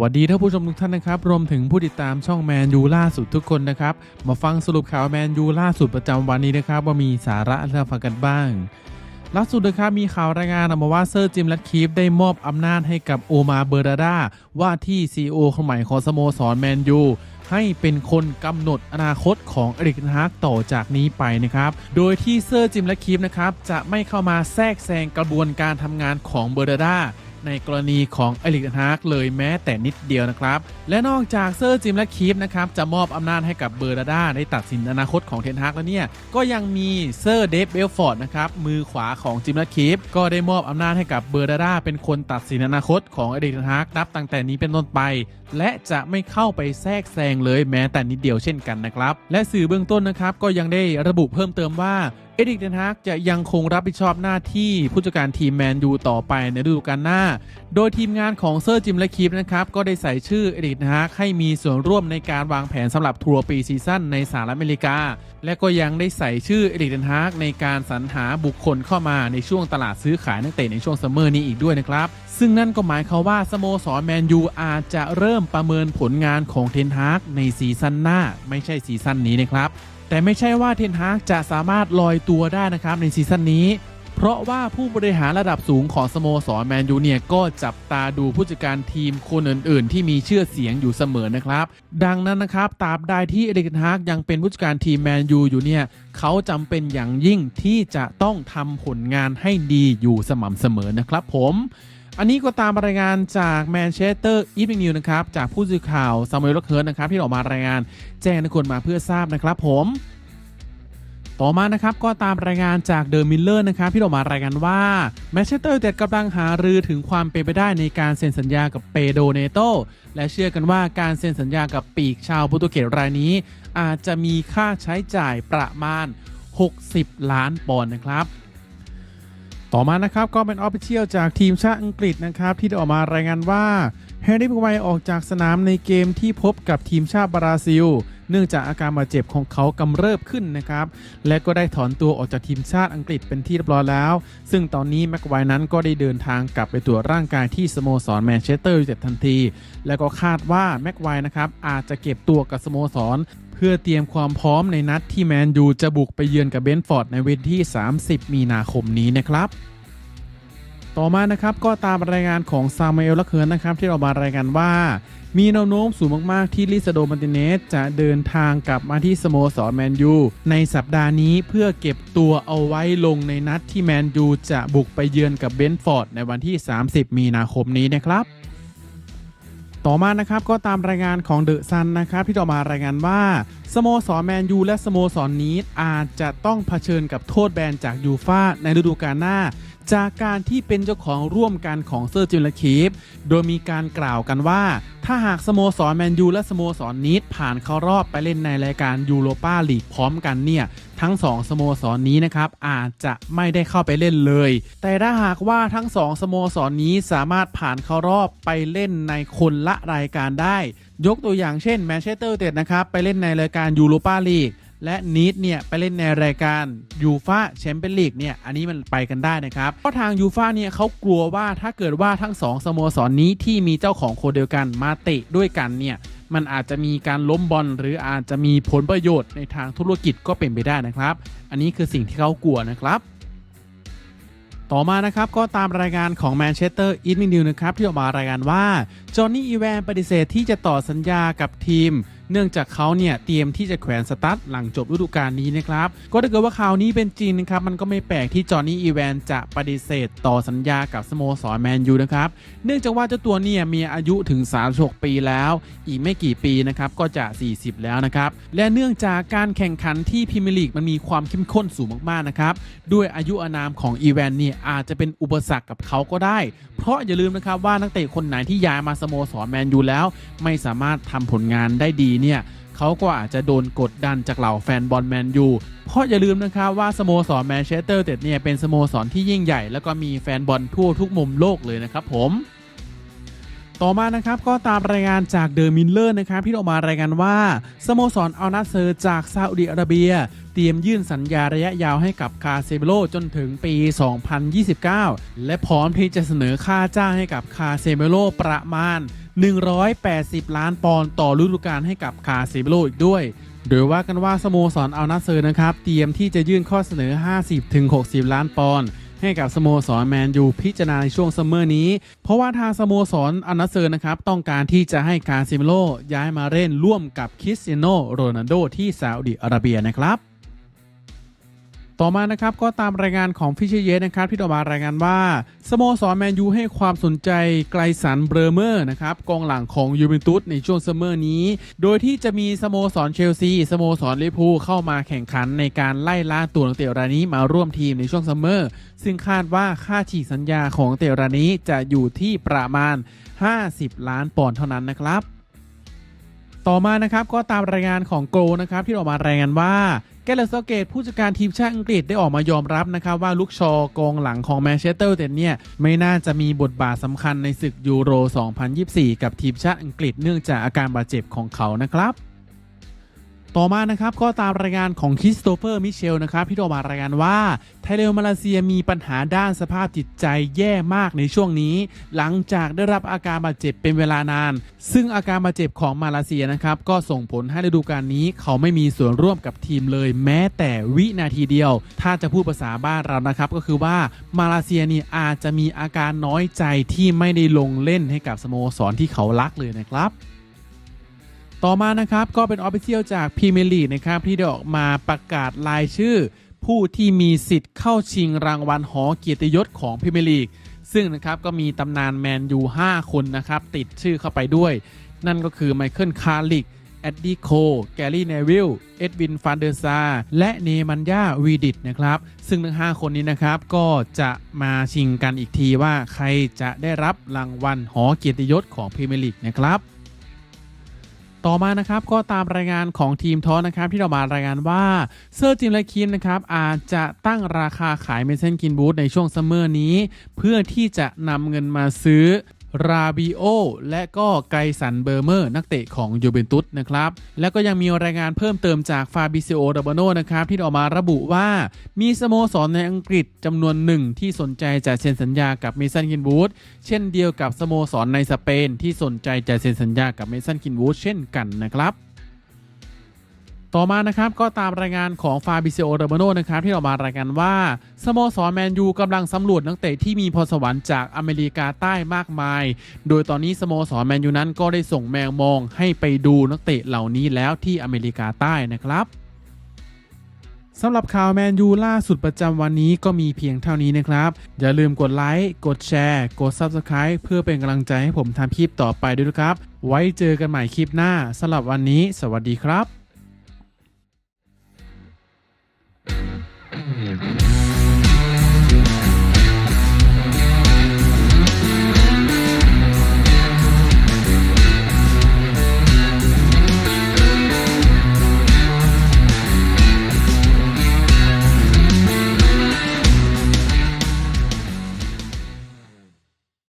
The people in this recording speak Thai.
วัสดีท่านผู้ชมทุกท่านนะครับ รวมถึงผู้ติดตามช่องแมนยูล่าสุดทุกคนนะครับ มาฟังสรุปข่าวแมนยูล่าสุดประจำวันนี้นะครับ ว่ามีสาระอะไรฟังกันบ้าง ล่าสุดนะครับมีข่าวรายงานออกมาว่าเซอร์จิมลัดคีฟได้มอบอำนาจให้กับโอมาเบอร์ดาดาว่าที่ CEO คนใหม่ของสโมสรแมนยูให้เป็นคนกำหนดอนาคตของเอริกนฮากต่อจากนี้ไปนะครับ โดยที่เซอร์จิมแลัดคีฟนะครับจะไม่เข้ามาแทรกแซงกระบวนการทำงานของเบอร์ดาดา ในกรณีของเอริกเทนฮากเลยแม้แต่นิดเดียวนะครับ และนอกจากเซอร์จิมและคีฟนะครับจะมอบอำนาจให้กับเบอร์ดาด้าได้ตัดสินอนาคตของเทนฮากแล้วเนี่ย ก็ยังมีเซอร์เดฟเบลฟอร์ดนะครับมือขวาของจิมและคีฟก็ได้มอบอำนาจให้กับเบอร์ดาด้าเป็นคนตัดสินอนาคตของเอริกเทนฮากนับตั้งแต่นี้เป็นต้นไป และจะไม่เข้าไปแทรกแซงเลยแม้แต่นิดเดียวเช่นกันนะครับและสื่อเบื้องต้นนะครับก็ยังได้ระบุเพิ่มเติมว่าเอริกเทนฮากจะยังคงรับผิดชอบหน้าที่ผู้จัดการทีมแมนยูต่อไปในฤดูกาลหน้า โดยทีมงานของเซอร์จิมและคีฟนะครับ ก็ได้ใส่ชื่อเอริกเทนฮากให้มีส่วนร่วมในการวางแผนสำหรับทัวร์ปีซีซั่นในสหรัฐอเมริกา และก็ยังได้ใส่ชื่อเอริกเทนฮากในการสรรหาบุคคลเข้ามาในช่วงตลาดซื้อขายนักเตะในช่วงซัมเมอร์นี้อีกด้วยนะครับซึ่งนั่นก็หมายความว่าสโมสรแมนยูอาจจะเริ่มประเมินผลงานของเทนฮากในซีซั่นหน้า ไม่ใช่ซีซั่นนี้นะครับ แต่ไม่ใช่ว่าเทนฮากจะสามารถลอยตัวได้นะครับในซีซั่นนี้ เพราะว่าผู้บริหารระดับสูงของสโมสรแมนยูเนี่ยก็จับตาดูผู้จัดการทีมคนอื่น ๆ ที่มีชื่อเสียงอยู่เสมอนะครับ ดังนั้นนะครับตราบใดที่เอริกเทนฮากยังเป็นผู้จัดการทีมแมนยูอยู่เนี่ยเขาจำเป็นอย่างยิ่งที่จะต้องทำผลงานให้ดีอยู่สม่ำเสมอนะครับผม อันนี้ก็ตามรายงานจากแมนเชสเตอร์อีฟนิวนะครับ จากผู้สื่อข่าวซามูเอลเคิร์นนะครับ ที่ออกมารายงานแจ้งทุกคนมาเพื่อทราบนะครับผม ต่อมานะครับก็ตามรายงานจากเดอะมิลเลอร์นะครับที่ออกมารายงานว่าแมนเชสเตอร์เต็ดกำลังหารือถึงความเป็นไปได้ในการเซ็นสัญญากับเปโดเนโตและเชื่อกันว่าการเซ็นสัญญากับปีกชาวโปรตุเกสรายนี้ อาจจะมีค่าใช้จ่ายประมาณ 60 ล้านปอนด์นะครับ ต่อมานะครับก็เป็นออฟฟิเชียลจากทีมชาติอังกฤษนะครับที่ได้ออกมารายงานว่าแฮร์รี่ม็กไวออกจากสนามในเกมที่พบกับทีมชาติบราซิล เนื่องจากอาการบาดเจ็บของเขากำเริบขึ้นนะครับ และก็ได้ถอนตัวออกจากทีมชาติอังกฤษเป็นที่เรียบร้อยแล้ว ซึ่งตอนนี้แม็กไวร์นั้นก็ได้เดินทางกลับไปตรวจร่างกายที่สโมสรแมนเชสเตอร์ยูไนเต็ดทันที และก็คาดว่าแม็กไวร์นะครับอาจจะเก็บตัวกับสโมสรเพื่อเตรียมความพร้อมในนัดที่แมนยูจะบุกไปเยือนกับเบนฟอร์ดในวันที่ 30 มีนาคมนี้นะครับ ต่อมานะครับก็ตามรายงานของซามูเอลละเคิร์นนะครับ ที่ออกมารายงานว่า มีแนวโน้มสูงมาก ๆ ที่ลิซาโดมาติเนสจะเดินทางกลับมาที่สโมสรแมนยูในสัปดาห์นี้เพื่อเก็บตัวเอาไว้ลงในนัดที่แมนยูจะบุกไปเยือนกับเบนฟอร์ดในวันที่ 30 มีนาคมนี้นะครับต่อมานะครับก็ตามรายงานของเดอะซันนะครับที่ออกมารายงานว่าสโมสรแมนยูและสโมสรนี้อาจจะต้องเผชิญกับโทษแบนจากยูฟาในฤดูกาลหน้า จากการที่เป็นเจ้าของร่วมกันของเซอร์จิมและคีฟโดยมีการกล่าวกันว่า ถ้าหากสโมสรแมนยูและสโมสรนี้ผ่านเข้ารอบไปเล่นในรายการยูโรปาลีกพร้อมกันเนี่ยทั้ง 2 สโมสรนี้นะครับอาจจะไม่ได้เข้าไปเล่นเลย แต่ถ้าหากว่าทั้ง 2 สโมสรนี้สามารถผ่านเข้ารอบไปเล่นในคนละรายการได้ ยกตัวอย่างเช่นแมนเชสเตอร์เต็ดนะครับไปเล่นในรายการยูโรปาลีก และนีดเนี่ยไปเล่นในรายการยูฟาแชมเปี้ยนลีกเนี่ยอันนี้มันไปกันได้นะครับเพราะทางยูฟาเนี่ยเขากลัวว่าถ้าเกิดว่าทั้งสองสโมสรนนี้ที่มีเจ้าของคนเดียวกันมาเตะด้วยกันเนี่ยมันอาจจะมีการล้มบอลหรืออาจจะมีผลประโยชน์ในทางธุรกิจก็เป็นไปได้นะครับ อันนี้คือสิ่งที่เขากลัวนะครับ ต่อมานะครับก็ตามรายงานของแมนเชสเตอร์อีทมินิวนะครับที่ออกมารายงานว่าจอห์นนี่อีแวนปฏิเสธที่จะต่อสัญญากับทีม เนื่องจากเขาเนี่ยเตรียมที่จะแขวนสตาร์ทหลังจบฤดูกาลนี้นะครับ ก็ถ้าเกิดว่าข่าวนี้เป็นจริงนะครับ มันก็ไม่แปลกที่จอห์นนี่อีแวนจะปฏิเสธต่อสัญญากับสโมสรแมนยูนะครับ เนื่องจากว่าเจ้าตัวเนี่ยมีอายุถึง 36 ปีแล้ว อีกไม่กี่ปีนะครับก็จะ 40 แล้วนะครับ และเนื่องจากการแข่งขันที่พรีเมียร์ลีกมันมีความเข้มข้นสูงมากๆนะครับ ด้วยอายุอานามของอีแวนเนี่ยอาจจะเป็นอุปสรรคกับเขาก็ได้ เพราะอย่าลืมนะครับว่านักเตะคนไหนที่ย้ายมาสโมสรแมนยูแล้ว ไม่สามารถทำผลงานได้ดีเนี่ยเขาก็อาจจะโดนกดดันจากเหล่าแฟนบอลแมนยู เพราะอย่าลืมนะครับว่าสโมสรแมนเชสเตอร์เต็ดเนี่ยเป็นสโมสรที่ยิ่งใหญ่ แล้วก็มีแฟนบอลทั่วทุกมุมโลกเลยนะครับผม ต่อมานะครับก็ตามรายงานจากเดอะมิลเลอร์นะครับที่ออกมารายงานว่าสโมสรอัลนาเซอร์จากซาอุดิอาระเบีย เตรียมยื่นสัญญาระยะยาวให้กับคาเซเบโลจนถึงปี 2029 และพร้อมที่จะเสนอค่าจ้างให้กับคาเซเบโลประมาณ 180 ล้านปอนด์ต่อฤดูกาลให้กับคาเซเบโลอีกด้วยโดยว่ากันว่าสโมสรอัลนาเซอร์นะครับ เตรียมที่จะยื่นข้อเสนอ 50-60 ล้านปอนด์ ให้กับสโมสรแมนยูพิจารณาในช่วงซัมเมอร์นี้ เพราะว่าทางสโมสรอัลนาเซอร์นะครับ ต้องการที่จะให้คาซิเมโลย้ายมาเล่นร่วมกับคริสเตียโนโรนัลโดที่ซาอุดิอาระเบียนะครับ ต่อมานะครับก็ตามรายงานของฟิชเชเยสนะครับที่ต่อมารายงานว่าสโมสรแมนยูให้ความสนใจไกลสันเบรเมอร์นะครับกองหลังของยูเวนตุสในช่วงซัมเมอร์นี้ โดยที่จะมีสโมสรเชลซีสโมสรลิเวอร์พูลเข้ามาแข่งขันในการไล่ล่าตัวนักเตะรายนี้มาร่วมทีมในช่วงซัมเมอร์ซึ่งคาดว่าค่าฉีกสัญญาของเตะรายนี้จะอยู่ที่ประมาณ 50 ล้านปอนด์เท่านั้นนะครับต่อมานะครับก็ตามรายงานของโกลนะครับที่ออกมารายงานว่า แกเลสเกตผู้จัดการทีมชาติอังกฤษได้ออกมายอมรับนะครับว่าลูกชอกองหลังของแมนเชสเตอร์ยูไนเต็ดเนี่ยไม่น่าจะมีบทบาทสำคัญในศึกยูโร 2024 กับทีมชาติอังกฤษเนื่องจากอาการบาดเจ็บของเขานะครับ ต่อมานะครับก็ตามรายงานของคริสโตเฟอร์มิเชลนะครับที่ออกมารายงานว่าไทเลวมาเลเซียมีปัญหาด้านสภาพจิตใจแย่มากในช่วงนี้ หลังจากได้รับอาการบาดเจ็บเป็นเวลานาน ซึ่งอาการบาดเจ็บของมาเลเซียนะครับก็ส่งผลให้ฤดูกาลนี้ เขาไม่มีส่วนร่วมกับทีมเลยแม้แต่วินาทีเดียว ถ้าจะพูดภาษาบ้านเรานะครับก็คือว่ามาเลเซียนี่อาจจะมีอาการน้อยใจที่ไม่ได้ลงเล่นให้กับสโมสรที่เขารักเลยนะครับ ต่อมานะครับก็เป็นออฟฟิเชียลจากพรีเมียร์ลีกนะครับที่ได้ออกมาประกาศรายชื่อ ผู้ที่มีสิทธิ์เข้าชิงรางวัลหอเกียรติยศของพรีเมียร์ลีกซึ่งนะครับก็มีตำนานแมนยู5 คนนะครับติดชื่อเข้าไปด้วย นั่นก็คือไมเคิลคาร์ลิกแอดดี้โค แกรี่เนวิล เอ็ดวิน ฟานเดอร์ซา และเนมันยาวีดิตนะครับ ซึ่งทั้ง 5 คนนี้นะครับ ก็จะมาชิงกันอีกทีว่าใครจะได้รับรางวัลหอเกียรติยศของพรีเมียร์ลีกนะครับ ต่อมานะครับก็ตามรายงานของทีมทอนะครับที่เรามารายงานว่าเซอร์จิมและคิมนะครับอาจจะตั้งราคาขายเมเซนกินบูธในช่วงซัมเมอร์นี้ เพื่อที่จะนำเงินมาซื้อ ราบิโอและก็ไกสันเบอร์เมอร์ นักเตะของยูเวนตุสนะครับ แล้วก็ยังมีรายงานเพิ่มเติมจากฟาบิซิโอดาบโนนะครับ ที่ออกมาระบุว่ามีสโมสรในอังกฤษจำนวนหนึ่งที่สนใจจะเซ็นสัญญากับเมสันกินบูธเช่นเดียวกับสโมสรในสเปนที่สนใจจะเซ็นสัญญากับเมสันกินบูธเช่นกันนะครับ ต่อมานะครับก็ตามรายงานของฟาบิเซโอเดอร์โมโนนะครับที่ออกมารายงานว่าสโมสรแมนยูกำลังสำรวจนักเตะที่มีพรสวรรค์จากอเมริกาใต้มากมาย โดยตอนนี้สโมสรแมนยูนั้นก็ได้ส่งแมวมองให้ไปดูนักเตะเหล่านี้แล้วที่อเมริกาใต้นะครับสำหรับข่าวแมนยูล่าสุดประจำวันนี้ก็มีเพียงเท่านี้นะครับ อย่าลืมกดไลค์ กดแชร์ กด Subscribe เพื่อเป็นกำลังใจให้ผมทำคลิปต่อไปด้วยนะครับ ไว้เจอกันใหม่คลิปหน้าสำหรับวันนี้ สวัสดีครับ